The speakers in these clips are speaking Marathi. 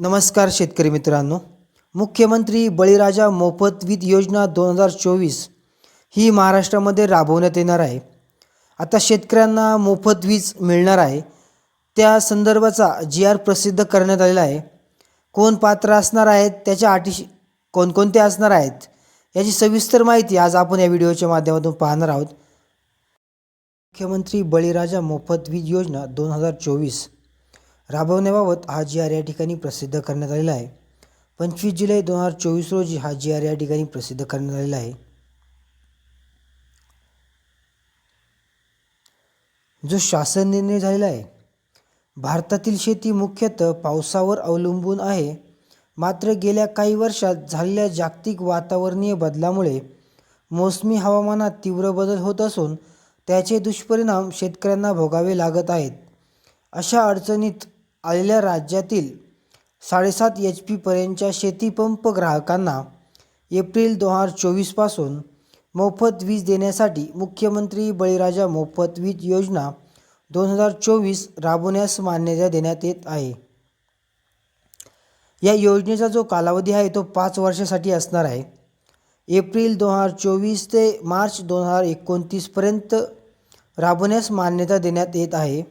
नमस्कार शेतकरी मित्रांनो. मुख्यमंत्री बळीराजा मोफत वीज योजना दोन हजार चोवीस ही महाराष्ट्रामध्ये राबवण्यात येणार आहे. आता शेतकऱ्यांना मोफत वीज मिळणार आहे. त्या संदर्भाचा जी आर प्रसिद्ध करण्यात आलेला आहे. कोण पात्र असणार आहेत त्याच्या अटी कोणकोणत्या असणार आहेत याची सविस्तर माहिती आज आपण या व्हिडिओच्या माध्यमातून पाहणार आहोत. मुख्यमंत्री बळीराजा मोफत वीज योजना दोन हजार चोवीस राबवण्याबाबत हा जी आर या ठिकाणी प्रसिद्ध करण्यात आलेला आहे. पंचवीस जुलै दोन हजार चोवीस रोजी हा जी आर या ठिकाणी प्रसिद्ध करण्यात आलेला आहे. जो शासन निर्णय झालेला आहे भारतातील शेती मुख्यतः पावसावर अवलंबून आहे. मात्र गेल्या काही वर्षात झालेल्या जागतिक वातावरणीय बदलामुळे मोसमी हवामानात तीव्र बदल होत असून त्याचे दुष्परिणाम शेतकऱ्यांना भोगावे लागत आहेत. अशा अडचणीत आलेल्या राज्यातील साडेसात एच पीपर्यंतच्या शेतीपंप ग्राहकांना एप्रिल दोन हजार चोवीसपासून मोफत वीज देण्यासाठी मुख्यमंत्री बळीराजा मोफत वीज योजना दोन हजार चोवीस राबवण्यास मान्यता देण्यात येत आहे. या योजनेचा जो कालावधी आहे तो पाच वर्षासाठी असणार आहे. एप्रिल दोन हजार चोवीस ते मार्च दोन हजार एकोणतीसपर्यंत राबवण्यास मान्यता देण्यात येत आहे.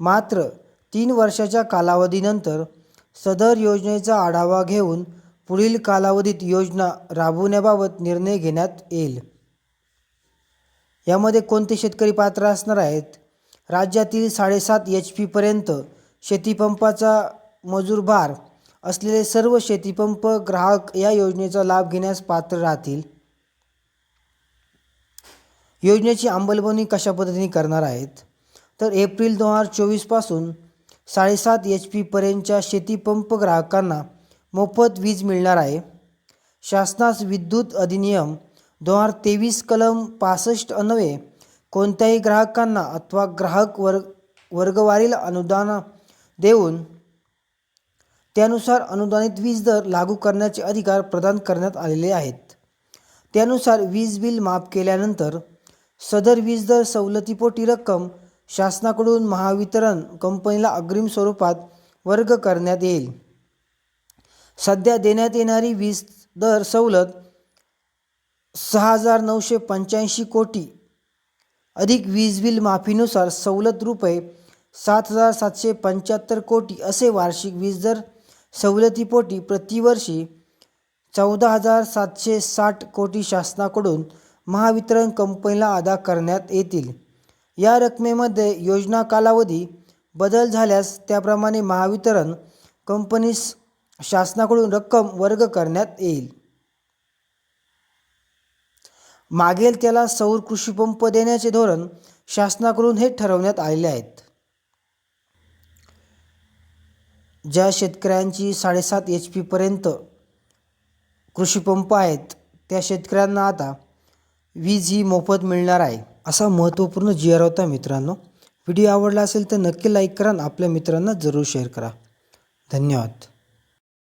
मात्र तीन वर्षाच्या कालावधीनंतर सदर योजनेचा आढावा घेऊन पुढील कालावधीत योजना राबवण्याबाबत निर्णय घेण्यात येईल. यामध्ये कोणते शेतकरी पात्र असणार आहेत? राज्यातील साडेसात एच पीपर्यंत शेतीपंपाचा मजूर भार असलेले सर्व शेतीपंप ग्राहक या योजनेचा लाभ घेण्यास पात्र राहतील? योजनेची अंमलबजावणी कशा पद्धतीने करणार आहेत? तर एप्रिल दोन हजार चोवीसपासून साडेसात एच पीपर्यंतच्या शेतीपंप ग्राहकांना मोफत वीज मिळणार आहे. शासनास विद्युत अधिनियम दोन हजार तेवीस कलम पासष्ट अन्वये कोणत्याही ग्राहकांना अथवा ग्राहक वर्ग वर्गवारील अनुदान देऊन त्यानुसार अनुदानित वीज दर लागू करण्याचे अधिकार प्रदान करण्यात आलेले आहेत. त्यानुसार वीज बिल माफ केल्यानंतर सदर वीज दर सवलतीपोटी रक्कम शासनाकडून महावितरण कंपनीला अग्रिम स्वरूपात वर्ग करण्यात येईल. सध्या देण्यात येणारी वीज दर सवलत सहा हजार नऊशे पंच्याऐंशी कोटी. अधिक वीज बिल माफीनुसार सवलत रुपये सात हजार सातशे पंच्याहत्तर कोटी असे वार्षिक वीज दर सवलतीपोटी प्रतिवर्षी चौदा हजार सातशे साठ कोटी शासनाकडून महावितरण कंपनीला अदा करण्यात येतील. या रकमेमध्ये योजना कालावधी बदल झाल्यास त्याप्रमाणे महावितरण कंपनीस शासनाकडून रक्कम वर्ग करण्यात येईल. मागेल त्याला सौर कृषीपंप देण्याचे धोरण शासनाकडून हे ठरवण्यात आलेले आहेत. ज्या शेतकऱ्यांची साडेसात एच पीपर्यंत कृषीपंप आहेत त्या शेतकऱ्यांना आता वीज ही मोफत मिळणार आहे. असा महत्त्वपूर्ण जी होता मित्रांनो. व्हिडिओ आवडला असेल तर नक्की लाईक करा आणि आपल्या मित्रांना जरूर शेअर करा. धन्यवाद.